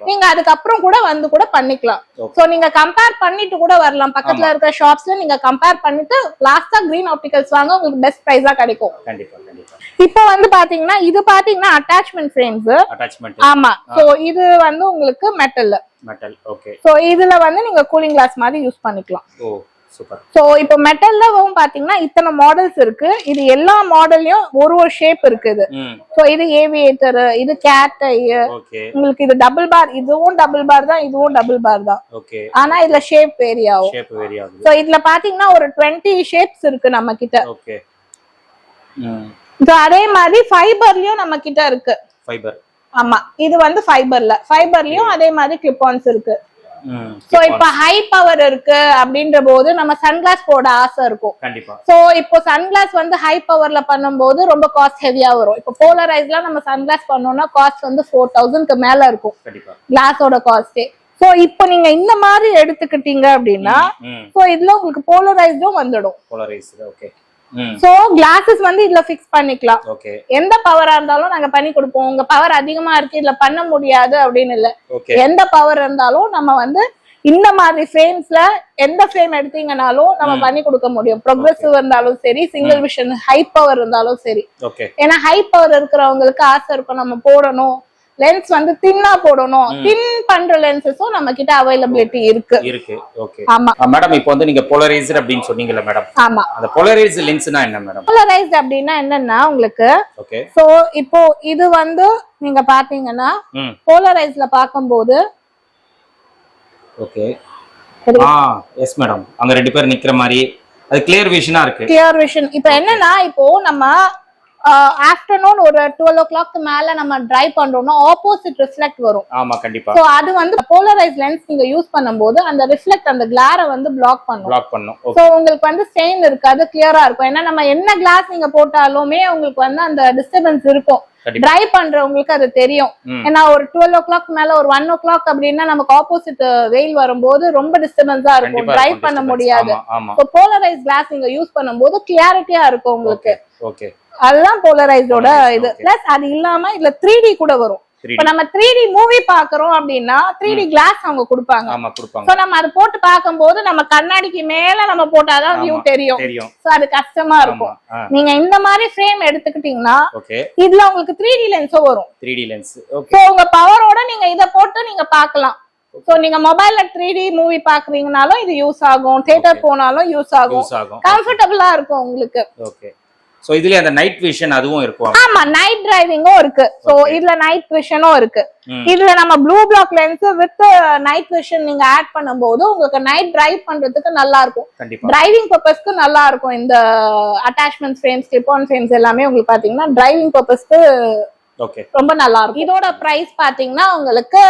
நீங்க அதுக்கப்புறம் கூட வந்து கூட பண்ணிக்கலாம். சோ நீங்க கம்பேர் பண்ணிட்டு கூட வரலாம். பக்கத்துல இருக்க ஷாப்ஸ்ல நீங்க கம்பேர் பண்ணிட்டு லாஸ்டா கிரீன் ஆப்டிகல்ஸ் வாங்க உங்களுக்கு பெஸ்ட் பிரைஸா கிடைக்கும். இப்போ வந்து பாத்தீங்கன்னா இது பாத்தீங்கன்னா அட்டாச்மெண்ட் ஃப்ரேம்ஸ் ஆமா. சோ இது வந்து உங்களுக்கு மெட்டல் மெட்டல் ஓகே சோ இதுல வந்து நீங்க கூலிங் கிளாஸ் மாதிரி யூஸ் பண்ணிக்கலாம். சோ இப்போ மெட்டல்லவும் பாத்தீங்கன்னா இத்தனை மாடல்ஸ் இருக்கு. இது எல்லா மாடல்லையும் ஒரு ஒரு ஷேப் இருக்குது. சோ இது ஏவியேட்டர் இது கேட் உங்களுக்கு இது டபுள் பார் இதுவும் டபுள் பார் தான் இதுவும் டபுள் பார் தான். ஓகே. ஆனா இதுல ஷேப் வேரி ஆகும். சோ இதுல பாத்தீங்கன்னா ஒரு டுவெண்ட்டி ஷேப்ஸ் இருக்கு நம்ம கிட்ட So, அதே மாதிரி ஃபைபர்லயும் நம்ம கிட்ட இருக்கு. ஃபைபர் ஆமா. இது வந்து ஃபைபர்ல ஃபைபர்லயும் அதே மாதிரி கிளிப்பான்ஸ் இருக்கு. சோ இப்ப ஹை பவர் இருக்கு அப்படின்ற போது நம்ம சன்கிளாஸ் போட ஆசை இருக்கும். கண்டிப்பா. சோ இப்போ சன்கிளாஸ் வந்து ஹை பவர்ல பண்ணும்போது ரொம்ப காஸ்ட் ஹெவியா வரும். இப்போ போலரைஸ்லாம் நம்ம சன்கிளாஸ் பண்ணோம்னா காஸ்ட் வந்து ஃபோர் தௌசண்ட்க்கு மேல இருக்கும். கிளாஸோட காஸ்டே சோ இப்போ நீங்க இந்த மாதிரி எடுத்துக்கிட்டீங்க அப்படின்னா சோ இதுல உங்களுக்கு போலரைஸ்டும் வந்துடும். போலரைஸ் ஓகே சோ கிளாஸஸ் வந்து இதுல ஃபிக்ஸ் பண்ணிக்கலாம். எந்த பவரா இருந்தாலும் நாங்க பண்ணி கொடுப்போம். உங்க பவர் அதிகமா இருக்கு இதுல பண்ண முடியாது அப்படின்னு இல்ல. எந்த பவர் இருந்தாலும் நம்ம வந்து இந்த மாதிரி ஃப்ரேம்ஸ்ல எந்த ஃப்ரேம் எடுத்தீங்கனாலும் நம்ம பண்ணி கொடுக்க முடியும். ப்ரோக்ரஸிவ் இருந்தாலும் சரி சிங்கிள் விஷன் ஹை பவர் இருந்தாலும் சரி. ஏன்னா ஹை பவர் இருக்கிறவங்களுக்கு ஆசை இருக்கும். நம்ம போடணும். லென்ஸ் வந்து தின்னா போடணும். தின் பண்ற லென்சஸும் நம்ம கிட்ட அவைலபிலிட்டி இருக்கு. இருக்கு. ஓகே ஆமா. மேடம் இப்போ வந்து நீங்க போலரைஸ்டு அப்படின்னு சொன்னீங்கல்ல மேடம் ஆமா. அந்த போலரைஸ் லென்ஸ்னா என்ன மேடம் போலரைஸ்ட் அப்படின்னா என்னன்னா உங்களுக்கு ஓகே சோ இப்போ இது வந்து நீங்க பாத்தீங்கன்னா போலரைஸ்ல பார்க்கும்போது ஓகே ஆ எஸ் மேடம் அங்க ரெண்டு பேர் நிக்கிற மாதிரி. அது கிளியர் விஷனா இருக்கு. கிளியர் விஷன் இப்போ என்னன்னா இப்போ நம்ம ஆஃப்டர்நூன் ஒரு டுவெல் ஓ கிளாக் மேல நம்ம டிரைவ் பண்றோம்னா ஆப்போசிட் ரிஃப்ளெக்ட் வரும். ஆமா கண்டிப்பா. ஸோ அது வந்து போலரைஸ் லென்ஸ் நீங்க யூஸ் பண்ணும்போது அந்த ரிஃப்ளெக்ட் அந்த கிளாரை வந்து பிளாக் பண்ணும். பிளாக் பண்ணும். ஸோ உங்களுக்கு வந்து ஸ்டெயின் இருக்காது கிளியரா இருக்கும். ஏன்னா நம்ம என்ன கிளாஸ் நீங்க போட்டாலுமே உங்களுக்கு வந்து அந்த டிஸ்டர்பன்ஸ் இருக்கும். டிரைவ் பண்றவங்களுக்கு அது தெரியும். ஏன்னா ஒரு டுவெல் ஓ கிளாக் மேல ஒரு ஒன் ஓ கிளாக் அப்படின்னா நமக்கு ஆப்போசிட் வெயில் வரும்போது ரொம்ப டிஸ்டர்பன்ஸா இருக்கும். டிரைவ் பண்ண. முடியாது. போலரைஸ் கிளாஸ் நீங்க யூஸ் பண்ணும்போது கிளியாரிட்டியா இருக்கும் உங்களுக்கு. ஓகே. அதுதான் போலரைஸோட இது. பிளஸ் அது இல்லாம இதுல த்ரீ டி கூட வரும். இப்ப நம்ம த்ரீ டி மூவி பாக்குறோம் அப்படின்னா த்ரீ டி கிளாஸ் அவங்க கொடுப்பாங்க. சோ நம்ம அது போட்டு பார்க்கும்போது நம்ம கண்ணாடிக்கு மேல நம்ம போட்டாதான் வியூ தெரியும். சோ அது கஷ்டமா இருக்கும். நீங்க இந்த மாதிரி ஃப்ரேம் எடுத்துக்கிட்டீங்கன்னா இதுல உங்களுக்கு த்ரீ டி லென்ஸும் வரும். த்ரீ டி லென்ஸ் சோ உங்க பவரோட நீங்க இத போட்டு நீங்க பார்க்கலாம். சோ நீங்க மொபைல்ல த்ரீ டி மூவி பாக்குறீங்கனாலும் இது யூஸ் ஆகும். தியேட்டர். போனாலும் யூஸ் ஆகும். யூஸ் ஆகும். கம்ஃபர்டபுளா இருக்கும் உங்களுக்கு. ஓகே சோ இதுலயே அந்த நைட் விஷன் அதுவும் இருக்கும் ஆமா நைட் டிரைவிங்கும் இருக்கு. சோ. இதுல நைட் விஷனும் இருக்கு. இதுல நம்ம blue black lens with night vision நீங்க ஆட் பண்ணும்போது உங்களுக்கு நைட் டிரைவ் பண்றதுக்கு நல்லா இருக்கும். டிரைவிங் பர்பஸ்க்கு நல்லா இருக்கும். இந்த attachment frames clip on frames எல்லாமே உங்களுக்கு பாத்தீங்கன்னா டிரைவிங் பர்பஸ்க்கு ஓகே ரொம்ப நல்லா இருக்கும். இதோட பிரைஸ் பாத்தீங்கன்னா உங்களுக்கு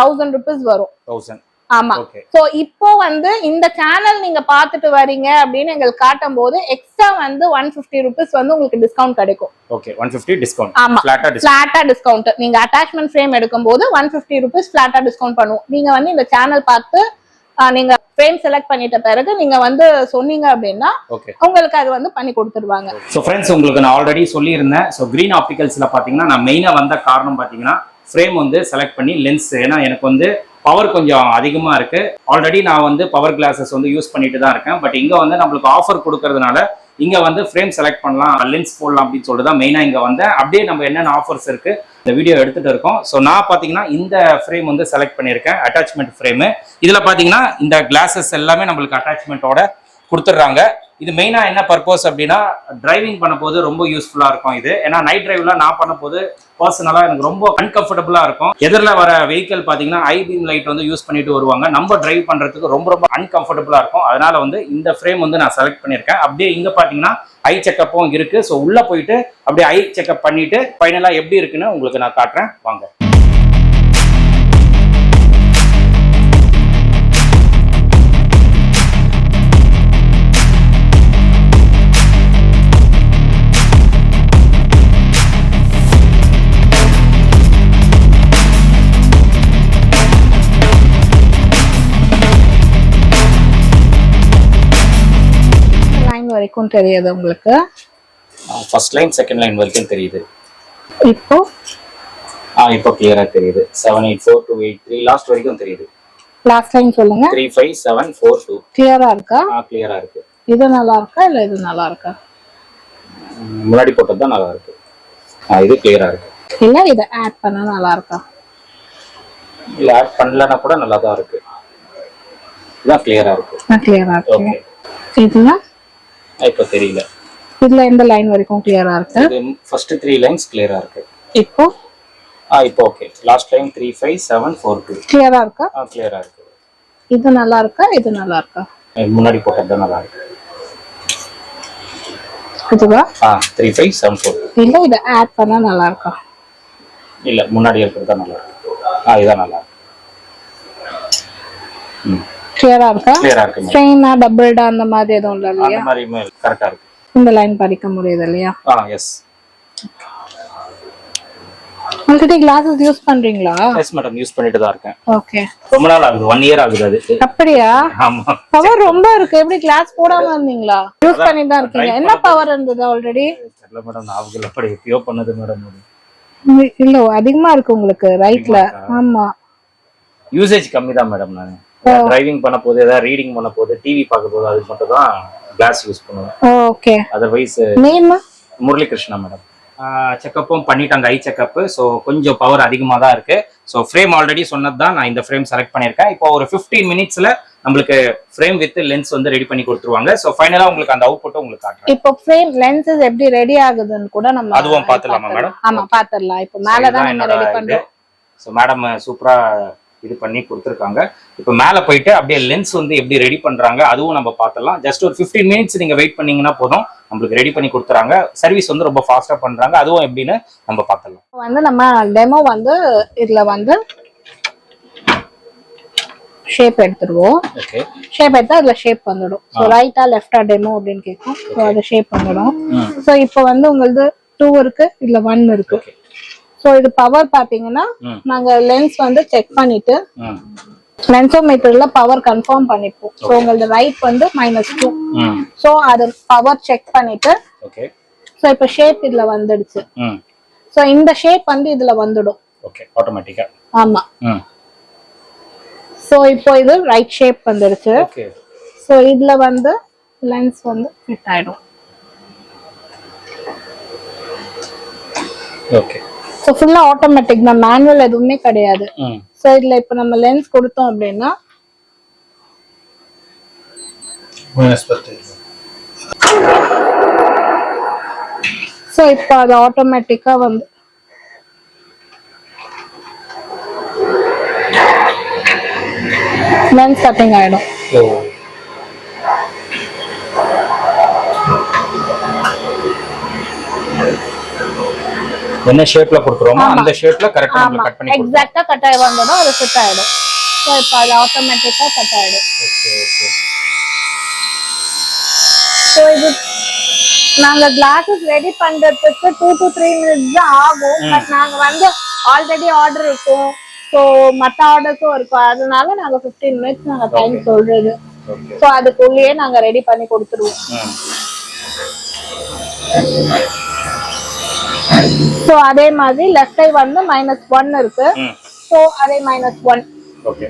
தௌசண்ட் ருபீஸ் வரும். தௌசண்ட் ஆமா. சோ இப்போ வந்து இந்த சேனல் நீங்க பாத்துட்டு வரீங்க அப்படின்னு எங்களுக்கு காட்டும் போது எக்ஸ்ட்ரா வந்து ஒன் பிப்டி ருபீஸ் வந்து உங்களுக்கு டிஸ்கவுண்ட் கிடைக்கும். ஓகே ஒன் ஃபிஃப்டி டிஸ்கவுண்ட் ஆமா. ஃபிளாட்டா டிஸ்கவுண்ட் நீங்க அட்டாச்மெண்ட் ஃப்ரேம் எடுக்கும்போது ஒன் பிப்டி ருபீஸ் ஃபிளாட்டா டிஸ்கவுண்ட் பண்ணுவோம். நீங்க வந்து இந்த சேனல் பார்த்து நீங்க ஃப்ரேம் செலக்ட் பண்ணிட்ட பிறகு நீங்க வந்து சொன்னீங்க அப்படின்னா உங்களுக்கு அது வந்து பண்ணி கொடுத்துருவாங்க. ஸோ ஃப்ரெண்ட்ஸ் உங்களுக்கு நான் ஆல்ரெடி சொல்லியிருந்தேன். ஸோ க்ரீன் ஆப்டிகல்ஸில் பார்த்தீங்கன்னா நான் மெயினாக வந்த காரணம் பார்த்தீங்கன்னா ஃப்ரேம் வந்து செலக்ட் பண்ணி லென்ஸ் ஏன்னா எனக்கு வந்து பவர் கொஞ்சம் அதிகமாக இருக்கு. ஆல்ரெடி நான் வந்து பவர் கிளாஸஸ் வந்து யூஸ் பண்ணிட்டு தான் இருக்கேன். பட் இங்கே வந்து நம்மளுக்கு ஆஃபர் கொடுக்கறதுனால இங்கே வந்து ஃப்ரேம் செலக்ட் பண்ணலாம் லென்ஸ் போடலாம் அப்படின்னு சொல்லிட்டு தான் மெயினாக இங்கே வந்தேன். அப்படியே நம்ம என்னென்ன ஆஃபர்ஸ் இருக்கு இந்த வீடியோ எடுத்துட்டு இருக்கோம். ஸோ நான் பார்த்தீங்கன்னா இந்த ஃப்ரேம் வந்து செலக்ட் பண்ணியிருக்கேன் அட்டாச்மெண்ட் ஃப்ரேமு இதில் பார்த்தீங்கன்னா இந்த கிளாஸஸ் எல்லாமே நம்மளுக்கு அட்டாச்மெண்ட்டோட கொடுத்துட்றாங்க. இது மெயினாக என்ன பர்பஸ் அப்படின்னா டிரைவிங் பண்ணும்போது ரொம்ப யூஸ்ஃபுல்லாக இருக்கும் இது. ஏன்னா நைட் டிரைவ்லாம் நான் பண்ணும்போது பர்சனலாக எனக்கு ரொம்ப அன்கம்ஃபர்டபுளாக இருக்கும். எதிரில் வர வெஹிக்கிள் பார்த்தீங்கன்னா ஐ லைட் வந்து யூஸ் பண்ணிட்டு வருவாங்க. நம்ம டிரைவ் பண்ணுறதுக்கு ரொம்ப ரொம்ப அன்கம்ஃபர்டபுளாக இருக்கும். அதனால வந்து இந்த ஃப்ரேம் வந்து நான் செலக்ட் பண்ணியிருக்கேன். அப்படியே இங்கே பார்த்தீங்கன்னா ஐ செக்கப்பும் இருக்குது ஸோ உள்ளே போயிட்டு அப்படியே ஐ செக்அப் பண்ணிட்டு ஃபைனலாக எப்படி இருக்குன்னு உங்களுக்கு நான் காட்டுறேன். வாங்க. வரைக்கும் தெரியுது உங்களுக்கு? ஃபர்ஸ்ட் லைன் செகண்ட் லைன் வரைக்கும் தெரியுது. இப்போ? ஆ இப்போ கிளியராக தெரியுது. Seven eight four two eight three last வரைக்கும் தெரியுது. லாஸ்ட் லைன் சொல்லுங்க. Three five seven four two கிளியரா இருக்கா? ஆ கிளியரா இருக்கு. இது நல்லா இருக்கா இல்ல இது நல்லா இருக்கா? முன்னாடி போட்டது தான் நல்லா இருக்கு. ஆ இது கிளியரா இருக்கு. இல்ல இதை ஆட் பண்ணா நல்லா இருக்கா? இல்ல ஆட் பண்ணலன்னா கூட நல்லா தான் இருக்கு. இதான் கிளியரா இருக்கு. கிளியரா இருக்கு. ஓகே இதுல? இப்போ தெரியல. இதுல எந்த லைன் வரைக்கும் கிளியரா இருக்கு? இது ஃபர்ஸ்ட் த்ரீ லைன்ஸ் கிளியரா இருக்கு. இப்போ? ஆ இப்போ okay last line three five seven four two கிளியரா இருக்கா? ஆ கிளியரா இருக்கு. இது நல்லா இருக்கா? இது நல்லா இருக்கா? முன்னாடி போட்டது நல்லா இருக்கு. இதுவா? ஆ த்ரீ ஃபைவ் செவன் ஃபோர் இல்ல இதை ஆட் பண்ணா நல்லா இருக்கா? இல்ல முன்னாடி இருக்கிறது தான் நல்லா இருக்கு. ஆ இதான் நல்லா இருக்கு. ம். கிளியரா இருக்கா? ஸ்ட்ரெயினா டபுள்டா அந்த மாதிரி எதுவும் இல்ல அந்த இல்லையா மாதிரி கரெக்டா இருக்கு. இந்த லைன் படிக்க முடியுது இல்லையா? ஆ எஸ் ஆல்ரெடி கிளாஸஸ் யூஸ் பண்றீங்களா? எஸ் மேடம் யூஸ் பண்ணிட்டு தான் இருக்கேன். ஓே ரொம்ப நாள் ஆகுது. ஒன் இயர் ஆகுது அது. அப்படியா? ஆமா. பவர் ரொம்ப இருக்கு. எப்படி கிளாஸ் போடாம இருந்தீங்களா? யூஸ் பண்ணி தான் இருக்கீங்க. என்ன பவர் இருந்தது ஆல்ரெடி தெரியல மேடம் ஞாபகம் இல்லை அப்படி எப்பயோ பண்ணது மேடம் இல்ல அதிகமா இருக்கு உங்களுக்கு ரைட்ல ஆமா. யூசேஜ் கம்மி தான் மேடம் நான். டிரைவிங் பண்ண போது ஏதாவது ரீடிங் பண்ண போது டிவி பார்க்க போது அது மட்டும் தான் கிளாஸ் யூஸ் பண்ணுவேன் okay otherwise name Murali Krishna madam செக்கப்பும் பண்ணிட்டாங்க ஐ செக்கப் ஸோ கொஞ்சம் பவர் அதிகமாக தான் இருக்கு. ஸோ ஃப்ரேம் ஆல்ரெடி சொன்னது தான் நான் இந்த ஃப்ரேம் செலக்ட் பண்ணியிருக்கேன். இப்போ ஒரு ஃபிஃப்டீன் மினிட்ஸ்ல நம்மளுக்கு ஃப்ரேம் வித் லென்ஸ் வந்து ரெடி பண்ணி கொடுத்துருவாங்க. ஸோ ஃபைனலாக உங்களுக்கு அந்த அவுட்புட்டை உங்களுக்கு காட்டுறேன். இப்போ ஃப்ரேம் லென்சஸ் எப்படி ரெடி ஆகுதுன்னு கூட நம்ம அதுவும் பார்த்துடலாமா பார்த்துடலாம். மேடம்? ஆமா பாத்துடலாம் இப்போ மேல தான் நம்ம ரெடி பண்றோம். ஸோ மேடம் சூப்பரா இது பண்ணி கொடுத்துருக்காங்க. இப்போ மேலே போயிட்டு அப்படியே லென்ஸ் வந்து எப்படி ரெடி பண்றாங்க அதுவும் நம்ம பார்த்துடலாம். ஜஸ்ட் ஒரு 15 மினிட்ஸ் நீங்க வெயிட் பண்ணீங்கன்னா போதும். நம்மளுக்கு ரெடி பண்ணி கொடுத்துறாங்க. சர்வீஸ் வந்து ரொம்ப ஃபாஸ்டா பண்றாங்க. அதுவும் எப்படின்னு நம்ம பார்த்துடலாம். வந்து நம்ம டெமோ வந்து இதுல வந்து ஷேப் எடுத்துருவோம் ஓகே ஷேப் எடுத்தா அதுல ஷேப் வந்துடும். ஸோ ரைட்டா லெஃப்டா டெமோ அப்படின்னு கேட்கும். ஸோ அது ஷேப் வந்துடும். ஸோ இப்போ வந்து உங்களது டூ இருக்கு இதுல ஒன் இருக்கு. ஸோ இது பவர் பாத்தீங்கன்னா. நாங்க லென்ஸ் வந்து செக் பண்ணிட்டு லென்சோமீட்டர்ல பவர் கன்ஃபார்ம் பண்ணிப்போம். ஸோ உங்களது ரைட் வந்து மைனஸ் டூ ஸோ அது பவர் செக் பண்ணிட்டு ஸோ இப்போ ஷேப் இதுல வந்துடுச்சு. ஸோ இந்த ஷேப் வந்து இதுல வந்துடும். ஓகே ஆட்டோமேட்டிக்கா ஆமா. ஸோ இப்போ இது ரைட் ஷேப் வந்துடுச்சு. ஸோ இதுல வந்து லென்ஸ் வந்து ஃபிட் ஆயிடும். ஓகே ஸோ ஃபுல்லா ஆட்டோமேட்டிக் தான். மேனுவல் எதுவுமே கிடையாது. ஸோ இதுல இப்போ நம்ம லென்ஸ் கொடுத்தோம் அப்படின்னா ஸோ இப்போ அது ஆட்டோமேட்டிக்கா வந்து லென்ஸ் கட்டிங் ஆயிடும். என்ன ஷேப்ல கொடுக்குறோமோ. அந்த ஷேப்ல கரெக்டா நம்ம கட் பண்ணி கொடுப்போம் எக்ஸாக்டா கட் ஆகி வந்ததும் அது ஃபிட் ஆயிடும். ஸோ இப்போ அது ஆட்டோமேட்டிக்கா கட் ஆயிடும். ஓகே ஓகே ஸோ இது நாங்க கிளாஸஸ் ரெடி பண்றதுக்கு டூ டு த்ரீ மினிட்ஸ் தான் ஆகும். பட் நாங்க வந்து ஆல்ரெடி ஆர்டர் இருக்கும். ஸோ மற்ற ஆர்டர்ஸும் இருக்கும். அதனால நாங்க 15 மினிட்ஸ் நாங்க டைம் சொல்றது. ஸோ அதுக்குள்ளேயே நாங்க ரெடி பண்ணி கொடுத்துருவோம். ஸோ அதே மாதிரி லெஃப்ட் சைட் வந்து மைனஸ் ஒன் இருக்கு. ஸோ அதே minus one okay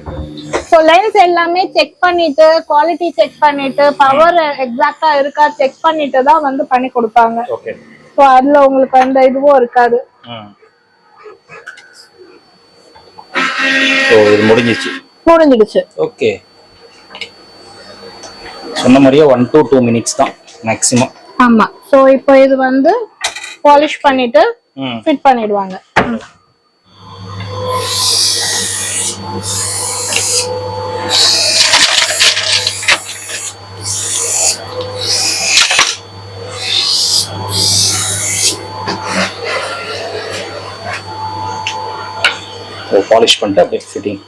so lens எல்லாமே செக் பண்ணிட்டு குவாலிட்டி செக் பண்ணிட்டு பவர் எக்ஸாக்டா இருக்கா செக் பண்ணிட்டு தான் வந்து பண்ணி கொடுப்பாங்க. ஓகே ஸோ அதுல உங்களுக்கு அந்த இதுவும் இருக்காது. முடிஞ்சிச்சு. முடிஞ்சிடுச்சு. ஓகே சொன்ன மாதிரியே ஒன் டு டூ மினிட்ஸ் தான் மேக்ஸிமம் ஆமா. ஸோ இப்போ இது வந்து பாலிஷ் பண்ணிட்டு ஃபிட் பண்ணிடுவாங்க. பாலிஷ் பண்ணிட்டு அப்படியே ஃபிட்டிங்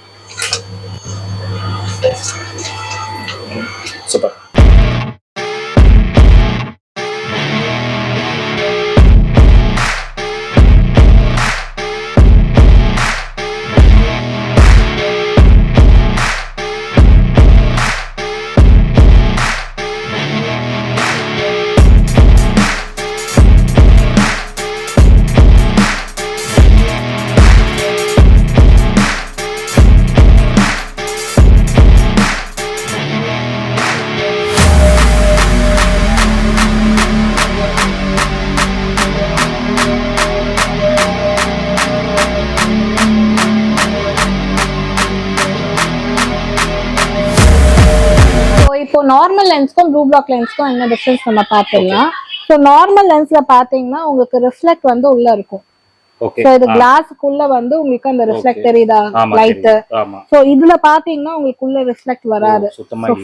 சூப்பர். ப்ளூ பிளாக் லென்ஸ்க்கும் என்ன டிஃபரன்ஸ் நம்ம பார்த்துடலாம். ஸோ நார்மல் லென்ஸ்ல பாத்தீங்கன்னா உங்களுக்கு ரிஃப்ளெக்ட் வந்து உள்ள இருக்கும். ஸோ இது கிளாஸுக்குள்ள வந்து உங்களுக்கு அந்த ரிஃப்ளெக்ட். தெரியுதா? லைட் ஸோ இதுல பாத்தீங்கன்னா உங்களுக்கு உள்ள ரிஃப்ளெக்ட் வராது.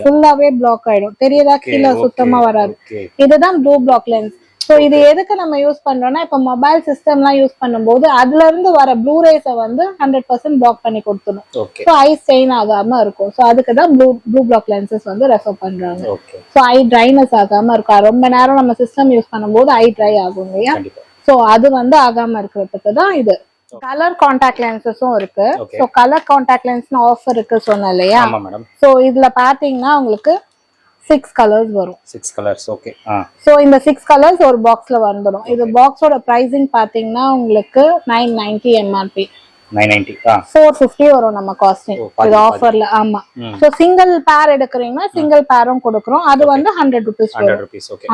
ஃபுல்லாவே பிளாக் ஆயிடும். தெரியுதா? கீழே சுத்தமா வராது. இதுதான் ப்ளூ பிளாக் லென்ஸ் ஸோ இது எதுக்கு நம்ம யூஸ் பண்றோம்னா இப்போ மொபைல் சிஸ்டம்லாம் யூஸ் பண்ணும்போது அதுல இருந்து வர ப்ளூ ரேஸை வந்து ஹண்ட்ரட் பர்சன்ட் பிளாக் பண்ணி கொடுத்துடும் ஸோ ஐ ஸ்டெயின் ஆகாம இருக்கும். ஸோ அதுக்கு தான் ப்ளூ ப்ளூ பிளாக் லென்சஸ் வந்து ரெஃபர் பண்றாங்க. ஓகே ஸோ ஐ ட்ரைனஸ் ஆகாம இருக்கும் ரொம்ப நேரம் நம்ம சிஸ்டம் யூஸ் பண்ணும்போது ஐ ட்ரை ஆகும் இல்லையா? ஸோ அது வந்து ஆகாம இருக்கிறதுக்கு தான் இது. கலர் காண்டாக்ட் லென்சஸும் இருக்கு. ஸோ கலர் காண்டாக்ட் லென்ஸ்னு ஆஃபர் இருக்கு சொன்னேன் இல்லையா? ஸோ இதுல பாத்தீங்கன்னா உங்களுக்கு சிக்ஸ் கலர்ஸ் வரும். சிக்ஸ் கலர்ஸ் ஓகே ஸோ இந்த சிக்ஸ் கலர்ஸ் ஒரு பாக்ஸ்ல வந்துடும் இது பாக்ஸோட ப்ரைசிங் பாத்தீங்கன்னா உங்களுக்கு nine ninety MRP four fifty வரும் நம்ம காஸ்டிங் இது. ஆஃபர்ல ஆமா. ஸோ சிங்கிள் பேர் எடுக்கிறீங்கன்னா சிங்கிள் பேரும் கொடுக்குறோம். அது வந்து ஹண்ட்ரட் ருபீஸ்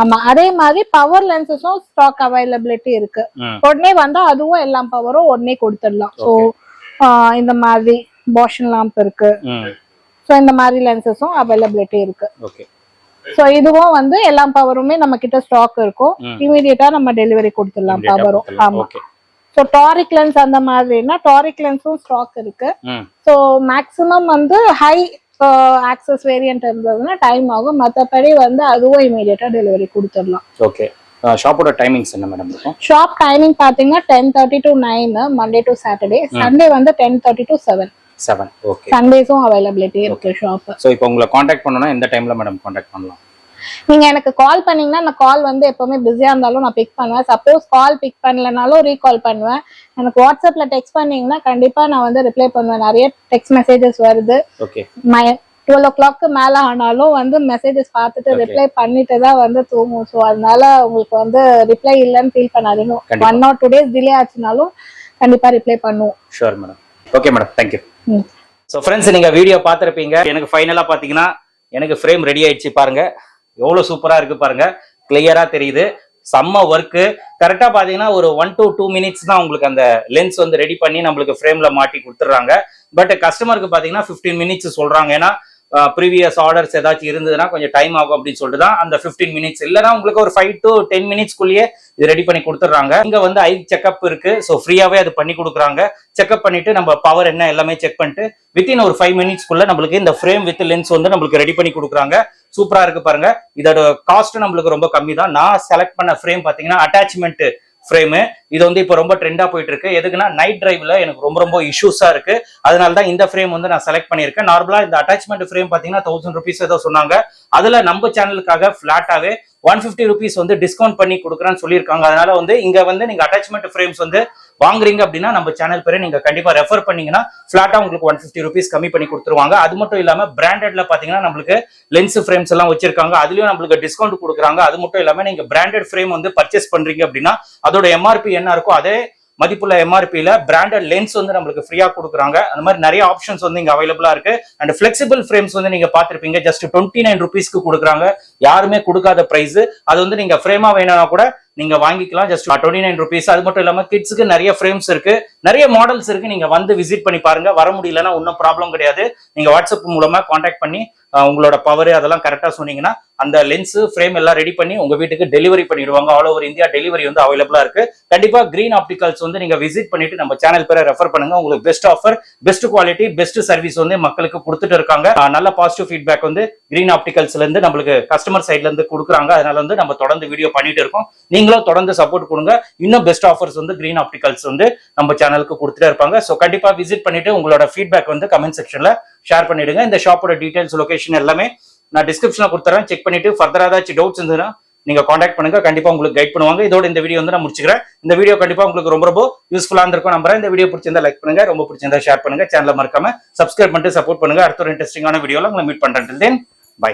ஆமா. அதே மாதிரி பவர் லென்சஸும் ஸ்டாக் அவைலபிலிட்டி இருக்கு. உடனே வந்தா அதுவும் எல்லா பவரும் உடனே கொடுத்துடலாம். ஸோ இந்த மாதிரி பாஷன் லாம்ப் இருக்கு. ஸோ இந்த மாதிரி லென்சஸும் அவைலபிலிட்டி இருக்கு. ஸோ இதுவும் வந்து எல்லா பவருமே நம்ம கிட்ட ஸ்டாக் இருக்கும். இமீடியட்டா நம்ம டெலிவரி கொடுத்துடலாம் பவரும். ஆமா. ஸோ டாரிக் லென்ஸ் அந்த மாதிரினா டாரிக் லென்ஸும் ஸ்டாக் இருக்கு. ஸோ மேக்ஸிமம் வந்து ஹை ஆக்சஸ் வேரியன்ட் இருந்ததுன்னா டைம் ஆகும். மற்றபடி வந்து அதுவும் இமீடியட்டா டெலிவரி கொடுத்துடலாம். ஓகே ஷாப்போட டைமிங்ஸ் என்ன மேடம் ஷாப் டைமிங் பார்த்தீங்கன்னா ten thirty to nine Monday to Saturday Sunday வந்து ten thirty to seven seven okay சண்டேஸும் availability இருக்கு ஷாப் ஸோ இப்போ உங்களை காண்டாக்ட் பண்ணணும்னா எந்த டைம்ல மேடம் காண்டாக்ட் பண்ணலாம்? நீங்க எனக்கு கால் பண்ணீங்கன்னா அந்த கால் வந்து எப்பவுமே பிஸியா இருந்தாலும் நான் பிக் பண்ணுவேன். சப்போஸ் கால் பிக் பண்ணலனாலும் ரீகால் பண்ணுவேன். எனக்கு வாட்ஸ்அப்ல டெக்ஸ்ட் பண்ணீங்கன்னா கண்டிப்பா நான் வந்து ரிப்ளை பண்ணுவேன். நிறைய டெக்ஸ்ட் மெசேஜஸ் வருது. ஓகே டுவெல் ஓ கிளாக்கு மேல ஆனாலும் வந்து மெசேஜஸ் பார்த்துட்டு. ரிப்ளை பண்ணிட்டு தான் வந்து தூங்கும் ஸோ அதனால உங்களுக்கு வந்து ரிப்ளை இல்லைன்னு ஃபீல் பண்ணாதீங்க. One or two days delay ஆச்சுனாலும் கண்டிப்பா ரிப்ளை பண்ணுவோம். Sure madam okay madam thank you ம். ஸோ ஃப்ரெண்ட்ஸ் நீங்க வீடியோ பார்த்துருப்பீங்க. எனக்கு ஃபைனலாக பார்த்தீங்கன்னா எனக்கு ஃப்ரேம் ரெடி ஆயிடுச்சு பாருங்க. எவ்வளோ சூப்பராக இருக்கு பாருங்க. கிளியரா தெரியுது. செம்ம ஒர்க்கு கரெக்டாக பார்த்தீங்கன்னா ஒரு ஒன் டு டூ மினிட்ஸ் தான் உங்களுக்கு அந்த லென்ஸ் வந்து ரெடி பண்ணி நம்மளுக்கு ஃப்ரேம்ல மாட்டி கொடுத்துட்றாங்க. பட் கஸ்டமருக்கு பார்த்தீங்கன்னா ஃபிஃப்டீன் மினிட்ஸ் சொல்றாங்க. ஏன்னா ப்ரீவியஸ் ஆர்டர்ஸ் ஏதாச்சும் இருந்ததுன்னா கொஞ்சம் டைம் ஆகும் அப்படின்னு சொல்லிட்டு தான் அந்த ஃபிஃப்டீன் மினிட்ஸ் இல்லைன்னா உங்களுக்கு ஒரு ஃபைவ் டு டென் மினிட்ஸ்க்குள்ளேயே இது ரெடி பண்ணி கொடுத்துட்றாங்க. இங்கே வந்து ஐ செக்அப் இருக்கு. ஸோ ஃப்ரீயாகவே அது பண்ணி கொடுக்குறாங்க. செக்அப் பண்ணிட்டு நம்ம பவர் என்ன எல்லாமே செக் பண்ணிட்டு வித்தின் ஒரு ஃபைவ் மினிட்ஸ்க்குள்ள நம்மளுக்கு இந்த ஃப்ரேம் வித் லென்ஸ் வந்து நம்மளுக்கு ரெடி பண்ணி கொடுக்குறாங்க. சூப்பராக இருக்கு பாருங்க. இதோட காஸ்ட் நம்மளுக்கு ரொம்ப கம்மி தான் நான் செலக்ட் பண்ண ஃப்ரேம் பார்த்தீங்கன்னா அட்டாச்மெண்ட் ஃப்ரேமு இது வந்து இப்போ ரொம்ப ட்ரெண்டாக போயிட்டு இருக்கு எதுக்குன்னா நைட் டிரைவ்ல எனக்கு ரொம்ப ரொம்ப இஷ்யூஸாக இருக்கு. அதனால தான் இந்த ஃப்ரேம் வந்து நான் செலக்ட் பண்ணியிருக்கேன். நார்மலாக இந்த அட்டாச்மெண்ட் ஃப்ரேம் பார்த்தீங்கன்னா தௌசண்ட் ருபீஸ் ஏதோ சொன்னாங்க. அதில் நம்ம சேனலுக்காக ஃப்ளாட்டாகவே ஒன் ஃபிஃப்டி ருபீஸ் வந்து டிஸ்கவுண்ட் பண்ணி கொடுக்குறேன்னு சொல்லியிருக்காங்க. அதனால வந்து இங்கே வந்து நீங்கள் அட்டாச்மெண்ட் ஃப்ரேம்ஸ் வந்து வாங்குறீங்க அப்படின்னா நம்ம சேனல் பேரை நீங்க கண்டிப்பா ரெஃபர் பண்ணீங்கன்னா ஃபிளாட்டா உங்களுக்கு ஒன் ஃபிஃப்டி ருபீஸ் கம்மி பண்ணி கொடுத்துருவாங்க. அது மட்டும் இல்லாம பிராண்டட்ல பாத்தீங்கன்னா நம்மளுக்கு லென்ஸ் ஃப்ரேம்ஸ் எல்லாம் வச்சிருக்காங்க. அதுலயும் நம்மளுக்கு டிஸ்கவுண்ட் கொடுக்குறாங்க. அது மட்டும் இல்லாம நீங்க பிராண்டட் ஃப்ரேம் வந்து பர்ச்சேஸ் பண்றீங்க அப்படின்னா அதோட எம்ஆர்பி என்ன இருக்கோ அதே மதிப்புள்ள எம்ஆர்பியில பிராண்டட் லென்ஸ் வந்து நம்மளுக்கு ஃப்ரீயா கொடுக்குறாங்க. அந்த மாதிரி நிறைய ஆப்ஷன்ஸ் வந்து இங்க அவைலபிளா இருக்கு. அண்ட் ஃபிளெக்சிபிள் ஃப்ரேம்ஸ் வந்து நீங்க பாத்திருப்பீங்க ஜஸ்ட் டுவெண்ட்டி நைன் ருபீஸ்க்கு கொடுக்குறாங்க. யாருமே கொடுக்காத பிரைஸ் அது வந்து நீங்க ஃப்ரேமா வேணும்னா கூட நீங்க வாங்கிக்கலாம். ஜஸ்ட் டுவெண்ட்டி நைன் ருபீஸ் அது மட்டும் இல்லாம கிட்ஸுக்கு நிறைய ஃப்ரேம்ஸ் இருக்கு. நிறைய மாடல்ஸ் இருக்கு. நீங்க வந்து விசிட் பண்ணி பாருங்க. வர முடியலன்னா ஒன்றும் ப்ராப்ளம் கிடையாது. நீங்க வாட்ஸ்அப் மூலமா காண்டாக்ட் பண்ணி உங்களோட பவர் அதெல்லாம் கரெக்டா சொன்னீங்கன்னா அந்த லென்ஸ் ஃப்ரேம் எல்லாம் ரெடி பண்ணி உங்க வீட்டுக்கு டெலிவரி பண்ணிடுவாங்க. ஆல் ஓவர் இந்தியா டெலிவரி வந்து அவைலபிளா இருக்கு. கண்டிப்பா கிரீன் ஆப்டிகல்ஸ் வந்து நீங்க விசிட் பண்ணிட்டு நம்ம சேனல் பேரை ரெஃபர் பண்ணுங்க. உங்களுக்கு best offer best quality best service வந்து மக்களுக்கு கொடுத்துட்டு இருக்காங்க. நல்ல பாசிட்டிவ் ஃபீட்பேக் வந்து கிரீன் ஆப்டிகல்ஸ்ல இருந்து நம்மளுக்கு கஸ்டமர் சைட்ல இருந்து கொடுக்குறாங்க. அதனால வந்து நம்ம தொடர்ந்து வீடியோ பண்ணிட்டு இருக்கோம். நீங்களும் தொடர்ந்து சப்போர்ட் கொடுங்க. இன்னும் பெஸ்ட் ஆஃபர்ஸ் வந்து கிரீன் ஆப்டிகல்ஸ் வந்து நம்ம சேனலுக்கு கொடுத்துட்டே இருப்பாங்க. ஸோ கண்டிப்பா விசிட் பண்ணிட்டு உங்களோட ஃபீட்பேக் வந்து கமெண்ட் செக்ஷன்ல ஷேர் பண்ணிடுங்க. இந்த ஷாப்போட டீடைல்ஸ் லொகேஷன் எல்லாமே நான் டிஸ்கிரிப்ஷன்ல கொடுத்துறேன். செக் பண்ணிட்டு ஃபர்தரா ஏதாச்சும் டவுட்ஸ் இருந்ததுன்னா நீங்க காண்டாக்ட் பண்ணுங்க. கண்டிப்பா உங்களுக்கு கைட் பண்ணுவாங்க. இதோட இந்த வீடியோ வந்து நான் முடிச்சுக்கிறேன். இந்த வீடியோ கண்டிப்பா உங்களுக்கு ரொம்ப ரொம்ப யூஸ்ஃபுல்லா இருந்திருக்கும் நம்புறேன். இந்த வீடியோ பிடிச்சிருந்தா லைக் பண்ணுங்க. ரொம்ப பிடிச்சிருந்தா ஷேர் பண்ணுங்க. சேனலை மறக்காம சப்ஸ்கிரைப் பண்ணிட்டு சப்போர்ட் பண்ணுங்க. அடுத்த ஒரு இன்ட்ரெஸ்டிங்கான வீடியோல உங்களை மீட் பண்றேன். தென் பை